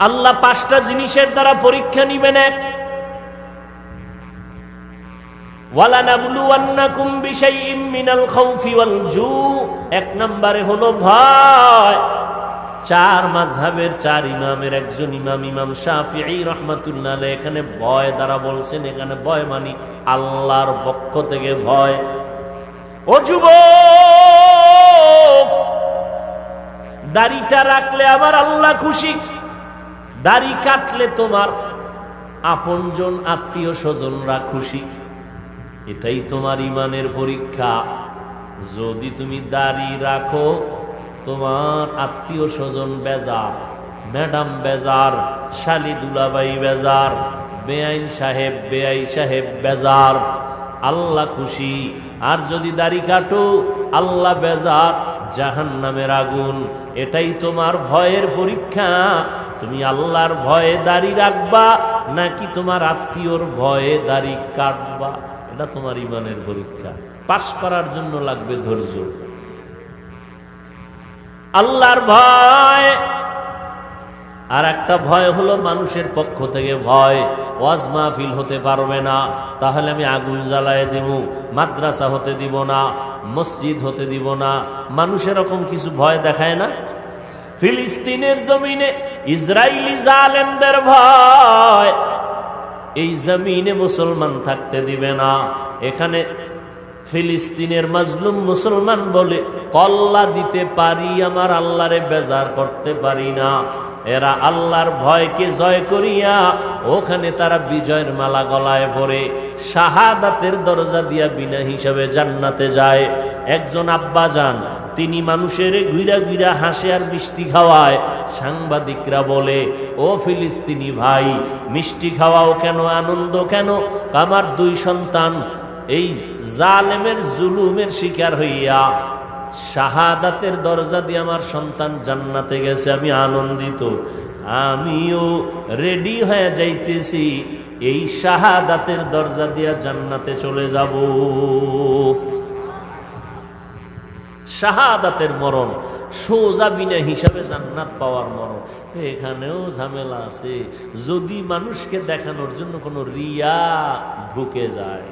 আল্লাহ পাঁচটা জিনিসের দ্বারা পরীক্ষা নিবেন এক। এক নম্বরে হলো ভয়। চার চার ইমামের একজন ইমাম ইমাম এখানে ভয় দ্বারা বলছেন, এখানে ভয় মানি আল্লাহর পক্ষ থেকে ভয়। ও দাড়িটা রাখলে আমার আল্লাহ খুশি। দাড়ি কাটলে তোমার আপনজন আত্মীয় স্বজনরা খুশি। এটাই তোমার ইমানের পরীক্ষা। যদি তুমি দাড়ি রাখো, তোমার আত্মীয় স্বজন বেজার, ম্যাডাম বেজার, শালি দুলাবাই বেজার, বেআইন সাহেব, বেআই সাহেব বেজার, আল্লাহ খুশি। আর যদি দাড়ি কাটো, আল্লাহ বেজার জাহান নামের আগুন। এটাই তোমার ভয়ের পরীক্ষা। তুমি আল্লাহর ভয়ে দাড়ি রাখবা নাকি তোমার আত্মীয়র ভয়ে দাড়ি কাটবা? এটা তোমার ইমানের পরীক্ষা। পাশ করার জন্য লাগবে ধৈর্য। আল্লাহর ভয়। আর একটা ভয় হলো মানুষের পক্ষ থেকে ভয়। ওয়াজ মাহফিল হতে পারবে না, তাহলে আমি আগুন জ্বালায় দিব, মাদ্রাসা হতে দিব না, মসজিদ হতে দিব না। মানুষ এরকম কিছু ভয় দেখায় না? ফিলিস্তিনের জমিনে ইসরায়েলি জালেমদের ভয়। এই জমিনে মুসলমান থাকতে দিবে না। এখানে ফিলিস্তিনের মাজলুম মুসলমান বলে, কল্লা দিতে পারি আমার আল্লাহরে, বেজার করতে পারি না। এরা আল্লাহর ভয়কে জয় করিয়া ওখানে তারা বিজয়ের মালা গলায় পরে, শাহাদাতের দরজা দিয়া বিনা হিসাবে জান্নাতে যায়। একজন আব্বা যান তিনি মানুষের ঘুরা ঘুরা হাসে আর মিষ্টি খাওয়ায়। সাংবাদিকরা বলে, ও ফিলিস্তিনি ভাই, মিষ্টি খাওয়াও কেন, আনন্দ কেন? আমার দুই সন্তান, এই জালেমের জুলুমের শিকার হইয়া শাহাদাতের দরজা দিয়ে আমার সন্তান জান্নাতে গেছে, আমি আনন্দিত। আমিও রেডি হয়ে যাইতেছি, এই শাহাদাতের দরজা দিয়া জান্নাতে চলে যাব। শাহাদাতের মরণ, সোজা বিনা হিসাবে জান্নাত পাওয়ার মরণ। এখানেও ঝামেলা আছে। যদি মানুষকে দেখানোর জন্য কোনো রিয়া ঢুকে যায়।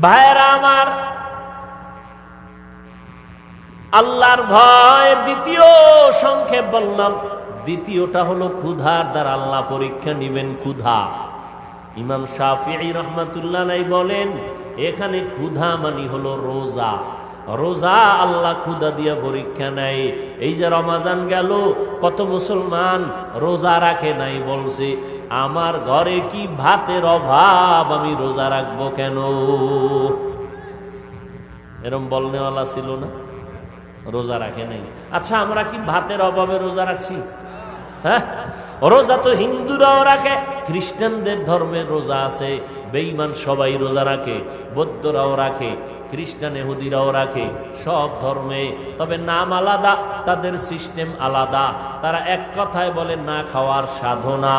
ভাইরা আমার, আল্লাহর ভয় দ্বিতীয় সংক্ষেপ বললাম। দ্বিতীয়টা হলো ক্ষুধার দ্বারা আল্লাহ পরীক্ষা নিবেন ক্ষুধা। ইমাম শাফি রহমাতুল্লাহ বলেন, এখানে ক্ষুধা মানি হলো রোজা। রোজা আল্লাহ ক্ষুদা দিয়া পরীক্ষা নেয়। এই যে রমাজান গেল, কত মুসলমান রোজা রাখে নাই বলছে, আমার ঘরে কি ভাতের অভাব, আমি রোজা রাখব কেন? এরম বলনেওয়ালা ছিল না, রোজা রাখে নাই। আচ্ছা আমরা কি ভাতের অভাবে রোজা রাখছি? হ্যাঁ? রোজা তো হিন্দুরাও রাখে, খ্রিস্টানদের ধর্মের রোজা আছে, বেঈমান সবাই রোজা রাখে, বৌদ্ধরাও রাখে। খ্রিস্টান এহুদিরাও রাখে, সব ধর্মে। তবে নাম আলাদা, তাদের সিস্টেম আলাদা। তারা এক কথায় বলে, না খাওয়ার সাধনা।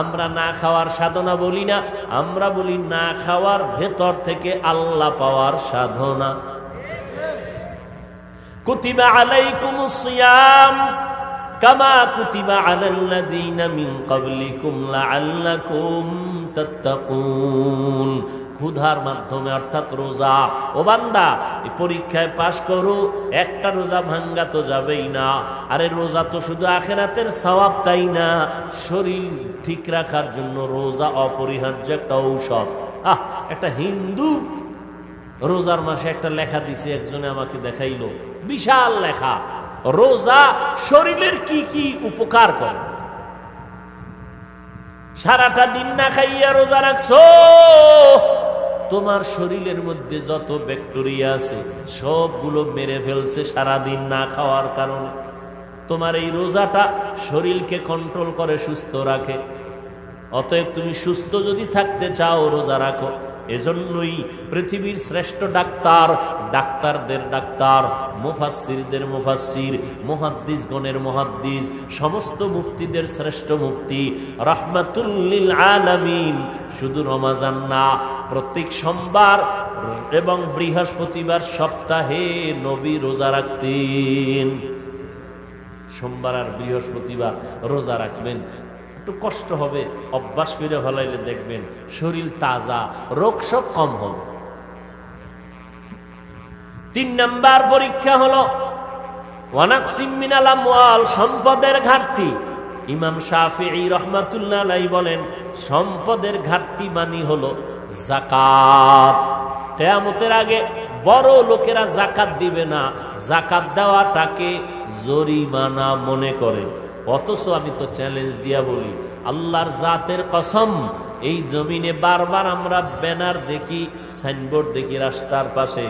আমরা না খাওয়ার সাধনা বলি না, আমরা বলি, না খাওয়ার ভেতর থেকে আল্লাহ পাওয়ার সাধনা। কুতিবা আলাইকুমুস সিয়াম কামা কুতিবা আলাল্লাযীনা মিন ক্বাবলিকুম লাআল্লাকুম তাত্তাকুন। ক্ষুধার মাধ্যমে, অর্থাৎ রোজা। ও বান্দা পরীক্ষায় পাশ করো, একটা রোজা ভাঙ্গা তো যাবেই না। আরে রোজা তো শুধু আখেরাতের সওয়াব, তাই না? শরীর ঠিক রাখার জন্য রোজা অপরিহার্য একটা ঔষধ। আহ, একটা হিন্দু রোজার মাসে একটা লেখা দিছে, একজনে আমাকে দেখাইলো। বিশাল লেখা, রোজা শরীরের কি কি উপকার করে? সারাটা দিন না খাইয়া রোজা রাখছো? তোমার শরীরের মধ্যে যত ব্যাকটেরিয়া আছে, সবগুলো মেরে ফেলছে সারাদিন না খাওয়ার কারণে। তোমার এই রোজাটা শরীরকে কন্ট্রোল করে, সুস্থ রাখে। অতএব তুমি সুস্থ যদি থাকতে চাও, রোজা রাখো। এজন্যই পৃথিবীর শ্রেষ্ঠ ডাক্তার, ডাক্তারদের ডাক্তার মুফাসিরদের মুফাসির মুহাদ্দিসগণের মুহাদ্দিস, সমস্ত মুফতিদের শ্রেষ্ঠ মুফতি। রাহমাতুল্লিল আলামিন। শুধু রমাজান না, প্রত্যেক সোমবার এবং বৃহস্পতিবার সপ্তাহে নবী রোজা রাখতেন। সোমবার আর বৃহস্পতিবার রোজা রাখবেন। একটু কষ্ট হবে, অভ্যাস করে ফলাইলে দেখবেন শরীর তাজা, রোগ সব কম হবে। তিন নাম্বার পরীক্ষা হলো সম্পদের ঘাটতি। ইমাম রহমাতুল্লাহ বলেন, সম্পদের ঘাটতি মানি হলো জাকাত কেয়ামতের আগে বড় লোকেরা জাকাত দিবে না জাকাত দেওয়াটাকে জরিমানা মনে করে। অথচ আমি তো চ্যালেঞ্জ দিয়া বলি, আল্লাহর জাতের কসম, এই জমিনে বারবার আমরা ব্যানার দেখি সাইনবোর্ড দেখি রাস্তার পাশে,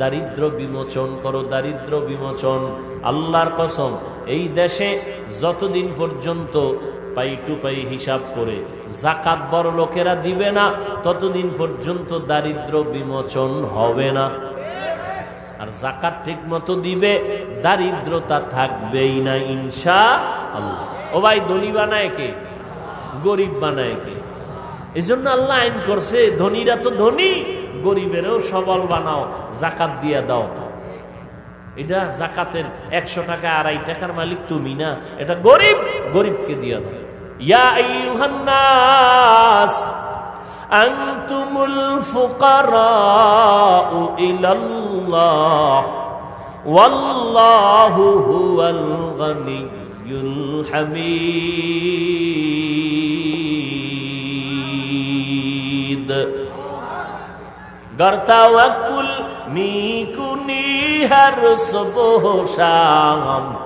দারিদ্র বিমোচন করো, দারিদ্র বিমোচন, আল্লাহর কসম, এই দেশে যতদিন পর্যন্ত পাই টু পাই হিসাব করে, জাকাত বড় লোকেরা দিবে না, ততদিন পর্যন্ত দারিদ্র বিমোচন হবে না। আর জাকাত ঠিক মতো দিবে, দারিদ্রতা থাকবেই না, ইনশা ও ভাই ধনী বানায় কে? গরিব বানায় কে? এই জন্য আল্লাহ আইন করছে, ধনীরা তো ধনী, গরিবেরও সবল বানাও, জাকাত দিয়া দাও। এটা জাকাতের একশো টাকা, আড়াই টাকার মালিক তুমি না। এটা গরিব, গরিবকে দিয়া দাও। ইয়া হুয়াল গনিয়ুল حميد گر توکل میکنی هر صبح و شام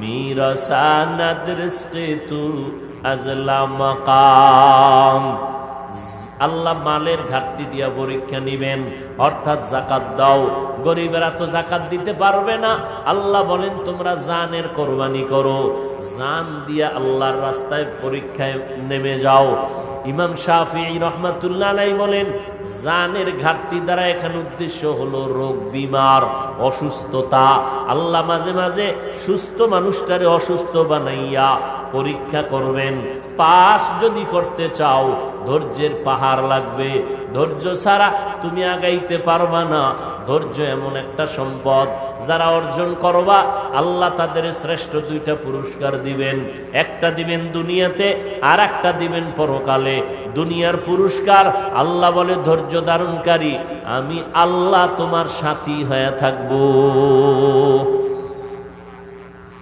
میرساند رزق تو از لمقام আল্লাহ মালের ঘাটতি দিয়া পরীক্ষা নিবেন, অর্থাৎ জাকাত দাও। গরিবেরা তো জাকাত দিতে পারবে না। আল্লাহ বলেন, তোমরা জানের কোরবানি করো। জান দিয়া আল্লাহর রাস্তায় পরীক্ষায় নেমে যাও। ইমাম শাফি রহমাতুল্লাহ আলাই বলেন, জানের ঘাটতি দ্বারা এখানে উদ্দেশ্য হলো রোগ, বিমার অসুস্থতা। আল্লাহ মাঝে মাঝে সুস্থ মানুষটারে অসুস্থ বানাইয়া পরীক্ষা করবেন। পাশ যদি করতে চাও ধৈর্যের পাহাড় লাগবে। ধৈর্য ছাড়া তুমি আগাইতে পারবা না। ধৈর্য এমন একটা সম্পদ যারা অর্জন করবা, আল্লাহ তাদের শ্রেষ্ঠ দুইটা পুরস্কার দিবেন। একটা দিবেন দুনিয়াতে আর একটা দিবেন পরকালে। দুনিয়ার পুরস্কার, আল্লাহ বলে ধৈর্য ধারণকারী, আমি আল্লাহ তোমার সাথী হয়ে থাকব।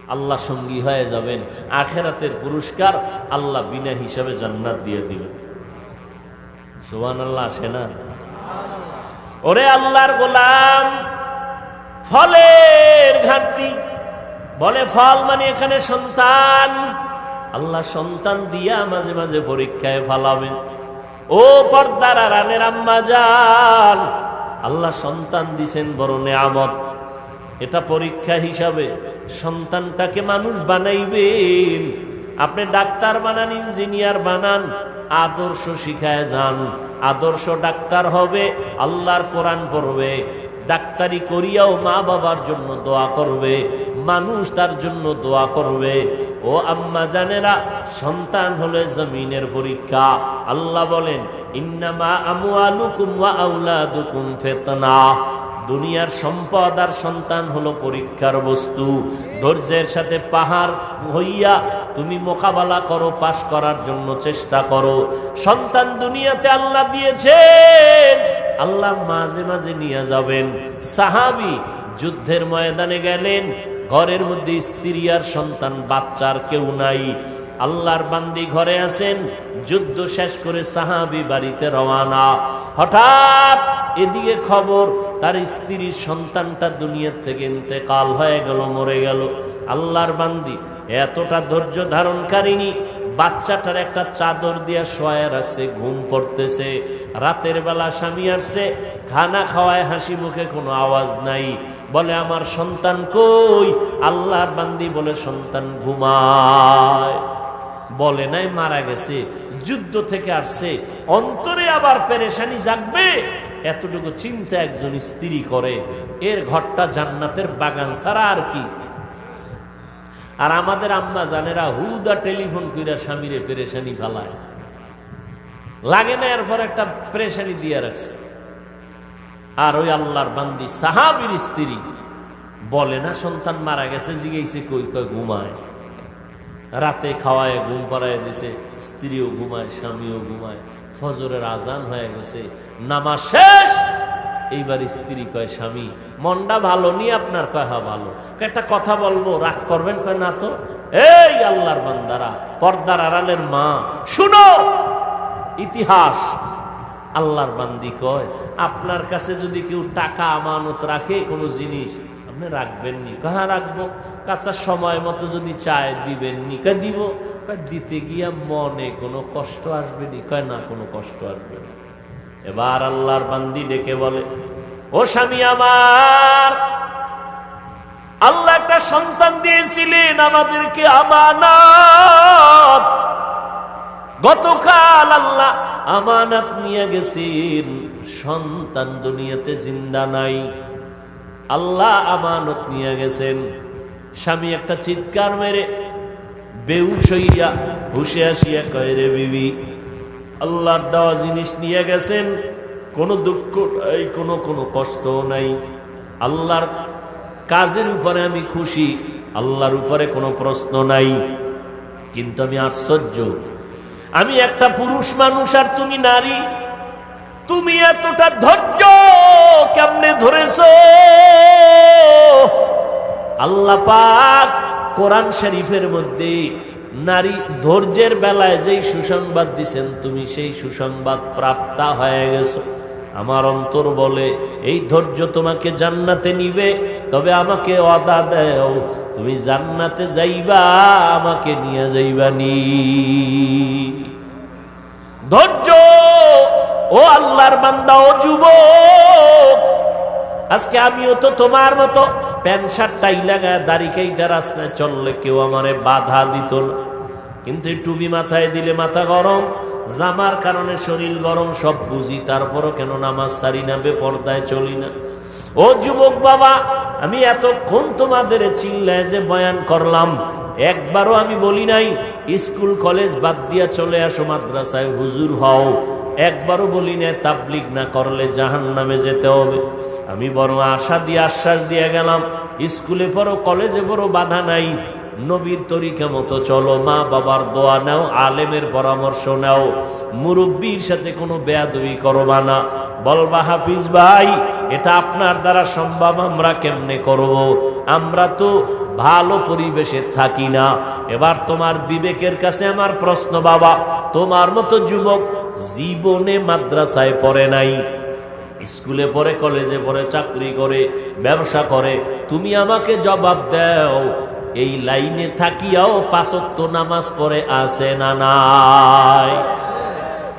আল্লাহ সঙ্গী হয়ে যাবেন। আখেরাতের পুরস্কার আল্লাহ বিনা হিসাবে জান্নাত দিয়ে দিবেন। সোহান আল্লাহ আসে না? ওরে আল্লাহর গোলাম, ফলের ঘাটতি। বলে ফল মানে এখানে সন্তান। আল্লাহ সন্তান দিয়া মাঝে মাঝে পরীক্ষায় ফালাবেন ও পর্দার রানের আম্মা যান আল্লাহ সন্তান দিছেন বড় নেয়ামত। এটা পরীক্ষা হিসাবে সন্তানটাকে মানুষ বানাইবেন। আপনি ডাক্তার বানান, ইঞ্জিনিয়ার বানান, আদর্শ শিখায় যান। আদর্শ ডাক্তার হবে, আল্লাহর কোরআন পড়বে। ডাক্তারি করিয়াও মা বাবার জন্য দোয়া করবে, মানুষ তার জন্য দোয়া করবে। ও আম্মা জানেরা, সন্তান হলে জমিনের পরীক্ষা। আল্লাহ বলেন, ইন্নামা আমু আলুকুম ওয়া আউলাদুকুম ফেতনা। দুনিয়ার সম্পদ আর সন্তান হলো পরীক্ষার বস্তু। ধৈর্যের সাথে পাহাড় হইয়া তুমি মোকাবেলা করো, পাশ করার জন্য চেষ্টা করো। সন্তান দুনিয়াতে আল্লাহ দিয়েছেন, আল্লাহ মাঝে মাঝে নিয়ে যাবেন। সাহাবি যুদ্ধের ময়দানে গেলেন, ঘরের মধ্যে স্ত্রী আর সন্তান, বাচ্চার কেউ নাই। আল্লাহর বান্দি ঘরে আছেন, যুদ্ধ শেষ করে সাহাবি বাড়িতে রওয়ানা হঠাৎ এদিকে খবর তার স্ত্রীর সন্তানটা দুনিয়ার থেকে ইন্তেকাল হয়ে গেল, মরে গেল। আল্লাহর বান্দি, এতটা ধৈর্য ধারণকারিনী বাচ্চাটার একটা চাদর দিয়া শোয়া রাখছে, ঘুম পড়তেছে। রাতের বেলা স্বামী আসছে, খানা খাওয়ায় হাসি মুখে কোনো আওয়াজ নাই। বলে, আমার সন্তান কই? আল্লাহর বান্দি বলে, সন্তান ঘুমায়। বলে নাই, মারা গেছে। যুদ্ধ থেকে আসছে। অন্তরে আবার পেরেশানি জাগবে। এতটুকু চিন্তা একজন স্ত্রী করে, এর ঘরটা জান্নাতের বাগান ছাড়া আর কি? আর আমাদের আম্মা জানেরা হুদা টেলিফোন কইরা স্বামীরে পেরেশানি ফেলায়। লাগে না এরপর একটা পেরেশানি দিয়ে রাখছে। আর ওই আল্লাহর বান্দি সাহাবির স্ত্রী বলে, না, সন্তান মারা গেছে জিগেছে কই কয় ঘুমায়। রাতে খাওয়ায়, ঘুম পাড়ায় দিছে, স্ত্রীও ঘুমায়, স্বামীও ঘুমায়, ফজরের আজান হয়ে গেছে। নামাজ শেষ। এইবার স্ত্রী কয়, স্বামী, মনটা ভালো নি, আপনার কয় হা ভালো একটা কথা বলব, রাগ করবেন? কয়, না তো। এই আল্লাহর বান্দারা, পর্দার আড়ালের মা, শুনো, ইতিহাস। আল্লাহর বান্দি কয়, আপনার কাছে যদি কেউ টাকা আমানত রাখে, কোনো জিনিস, আপনি রাখবেন রাখবেননি কাহা রাখব? কাঁচা সময় মতো যদি চায় দিবেননি কা দিব? দিতে গিয়া মনে কোনো কষ্ট আসবে নি? কয়, না, কোনো কষ্ট আসবে না। এবার আল্লাহর বান্দি ডেকে বলে, ও স্বামী আমার, আল্লাহ একটা সন্তান দিয়েছিলেন, আমাদেরকে আমানত। গতকাল আল্লাহ আমানত নিয়ে গেছেন, সন্তান দুনিয়াতে জিন্দা নাই। আল্লাহ আমানত নিয়ে গেছেন। স্বামী একটা চিৎকার মেরে বেউস হইয়া হুসে আসিয়া কয়, রে বিবি আল্লাহর দেওয়া জিনিস নিয়ে গেছেন, কোনো দুঃখ নাই, কোনো কোনো কষ্ট নাই। আল্লাহর কাজের উপরে আমি খুশি, আল্লাহর উপরে কোনো প্রশ্ন নাই। কিন্তু আমি আশ্চর্য, আমি একটা পুরুষ মানুষ আর তুমি নারী, তুমি এতটা ধৈর্য কেমনে ধরেছ? আল্লাহ পাক কোরআন শরীফের মধ্যে নারী ধৈর্যের বেলায় যেই সুসংবাদ দিছেন, তুমি সেই সুসংবাদ প্রাপ্তা হয়ে গেছো। আমার অন্তর বলে, এই ধৈর্য তোমাকে জান্নাতে নিবে, তবে আমাকে অদা দেও, তুমি জান্নাতে যাইবা, আমাকে নিয়ে যাইবা নি। ধৈর্য! ও আল্লাহর বান্দা, ও যুব আজকে আমিও তো তোমার মতো প্যান্ট শার্ট টাই লাগা দাড়ি কেইটা রাস্তায় চললে কেউ আমারে বাধা দিত না। কিন্তু টুপি মাথায় দিলে মাথা গরম, জামার কারণে শরীর গরম, সব বুঝি, তারপরও কেন নামাজ সারি না, বেপর্দায় চলি না। ও যুবক বাবা, আমি এতক্ষণ তোমাদের চিল্লায় যে বয়ান করলাম, একবারও আমি বলি নাই, স্কুল, কলেজ বাদ দিয়া চলে আসো মাদ্রাসায়, হুজুর হও। একবারও বলি না তাবলিগ না করলে জাহান নামে যেতে হবে। আমি বড় আশা দিয়ে, আশ্বাস দিয়ে গেলাম, স্কুলে পড়ো, কলেজে পড়ো, বাধা নাই। নবীর তরিকা মতো চলো, মা বাবার দোয়া নাও, আলেমের পরামর্শ নাও। মুরব্বীর সাথে কোনো বেয়াদবি করবা না। বলবা, হাফিজ ভাই, এটা আপনার দ্বারা সম্ভব, আমরা কেমনে করব? আমরা তো ভালো পরিবেশে থাকি না। এবার তোমার বিবেকের কাছে আমার প্রশ্ন, বাবা। তোমার মতো যুবক জীবনে মাদ্রাসায় পড়ে নাই। স্কুলে পড়ে, কলেজে পড়ে, চাকরি করে, ব্যবসা করে, তুমি আমাকে জবাব দাও, এই লাইনে থাকিয়াও পাঁচক্ত নামাজ পড়ে আসে না নাই?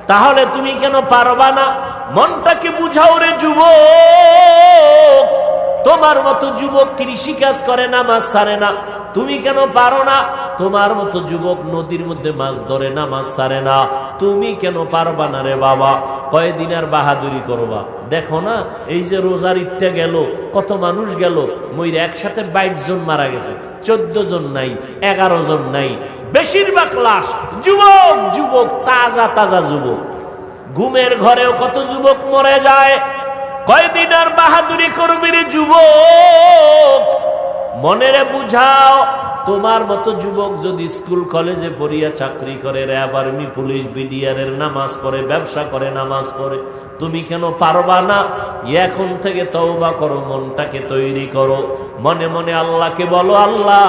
তাহলে তুমি কেন পারবা না? মনটাকে বুঝাও রে যুবক। তোমার মতো যুবক কৃষি কাজ করে, নামাজ সারে না। তুমি কেন পারো না? তোমার মতো যুবক নদীর মধ্যে মাছ ধরে না, মাছ সারে না। তুমি কেন পারবা না রে বাবা? কয়দিন আর বাহাদুরি করবা? দেখো না, এই যে রোজার ইটটা গেল, কত মানুষ গেল ময়ূর একসাথে বাইশ জন মারা গেছে, চোদ্দ জন নাই, এগারো জন নাই। বেশিরভাগ লাশ যুবক যুবক, তাজা তাজা যুবক। ঘুমের ঘরেও কত যুবক মরে যায়। কয়দিন আর বাহাদুরি করবি রে যুবক? মনেরে বুঝাও তোমার মতো যুবক যদি স্কুল, কলেজে পড়িয়া চাকরি করে র্যাব আর্মি পুলিশ বিডিআরের নামাজ পড়ে, ব্যবসা করে, নামাজ পড়ে, তুমি কেন পারবা না? এখন থেকে তওবা করো, মনটাকে তৈরি করো। মনে মনে আল্লাহকে বলো, আল্লাহ,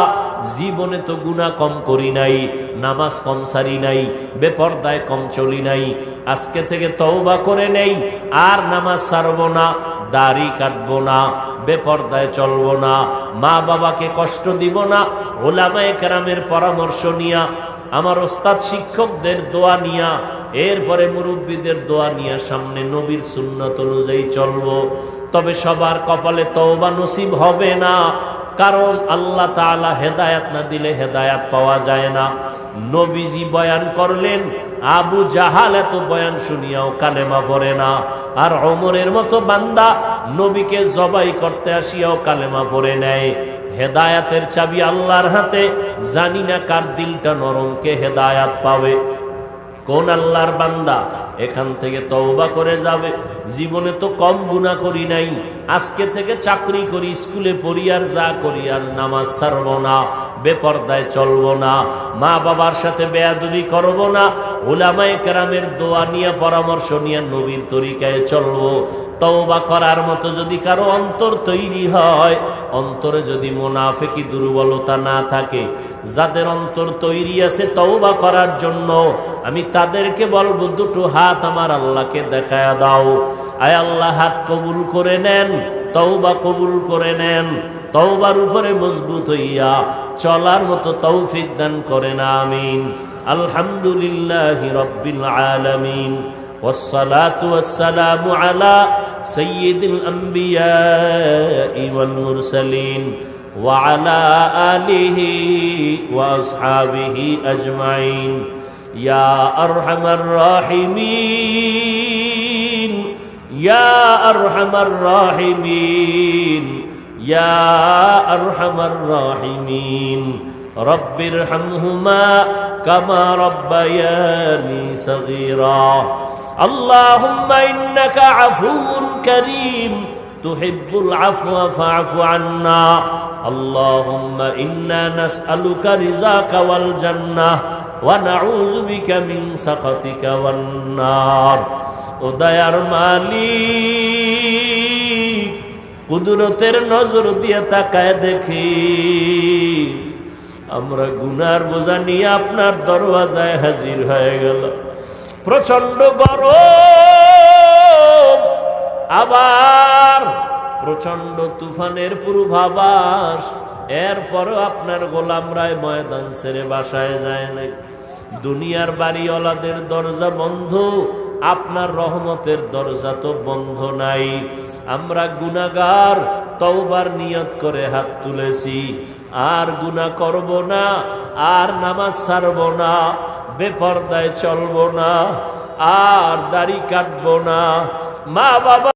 জীবনে তো গুণা কম করি নাই, নামাজ কম সারি নাই, বেপর্দায় কম চলি নাই, আজকে থেকে তওবা করে নেই, আর নামাজ সারবো না। দাড়ি কাটব না, বেপর্দায় চলব না, মা বাবাকে কষ্ট দিব না, ওলামায় কেরামের পরামর্শ নিয়া, আমার ওস্তাদ শিক্ষকদের দোয়া নিয়া, এরপরে মুরব্বীদের দোয়া নিয়ে সামনে নবীর সুন্নত অনুযায়ী চলবো। তবে সবার কপালে তওবা নসিব হবে না কারণ আল্লাহ তাআলা হেদায়াত না দিলে হেদায়াত পাওয়া যায় না। নবীজি বয়ান করলেন, আবু জাহাল এত বয়ান শুনিয়াও কালেমা পড়ে না। আর অমরের মতো বান্দা নবীকে জবাই করতে আসিয়াও কালেমা পড়ে নেয়। হেদায়াতের চাবি আল্লাহর হাতে, জানি না কার দিলটা নরমকে হেদায়াত পাবে। কোন আল্লাহর বান্দা এখান থেকে তওবা করে যাবে। জীবনে তো কম গুণা করি নাই। আজকে থেকে চাকরি করি, স্কুলে পড়ি আর যা করি আর নামাজ ছাড়ব না, বেপর্দায় চলবো না মা বাবার সাথে বেয়াদবি করব না ওলামায়ে কেরামের দোয়া নিয়ে, পরামর্শ নিয়ে নবীর তরিকায় চলবো। তওবা করার মতো যদি কারও অন্তর তৈরি হয়, অন্তরে যদি মোনাফেকি দুর্বলতা না থাকে, যাদের অন্তর তৈরি আছে তওবা করার জন্য আমি তাদেরকে বলবো দুটো হাত আমার আল্লাহকে দেখায় দাও আয় আল্লাহ হাত কবুল করে নেন তওবা কবুল করে নেন তওবার উপরে মজবুত হইয়া চলার মতো তৌফিক দান করেন আমিন আলহামদুলিল্লাহ রব্বিল আলামিন والصلاة والسلام على سيد الأنبياء والمرسلين وعلى آله وأصحابه أجمعين يا أرحم الراحمين يا أرحم الراحمين يا أرحم الراحمين رب ارحمهما كما ربياني صغيرا اللهم إنك عفو كريم تحب العفو فاعف عنا اللهم إنا نسألك رزاك والجنة ونعوذ بك من سخطك والنار উদয়ার মালিক কুদরতের নজর দিয়ে তাকায় দেখি আমরা গুনার বোঝা নিয়ে আপনার দরওয়াজায় হাজির হয়ে গেল প্রচন্ড গরম আবার প্রচন্ড তুফানের পূর্বাভাস এরপরও আপনার গোলামরায় ময়দান ছেড়ে বাসায় যায় নাই দুনিয়ার বাড়িওয়ালাদের দরজা বন্ধ, আপনার রহমতের দরজা তো বন্ধ নাই। আমরা গুনাগার তওবার নিয়ত করে হাত তুলেছি। আর গুনাহ করব না, আর নামাজ ছাড়ব না, বেপর্দায় চলবো না, আর দাড়ি কাটবো না। মা বাবা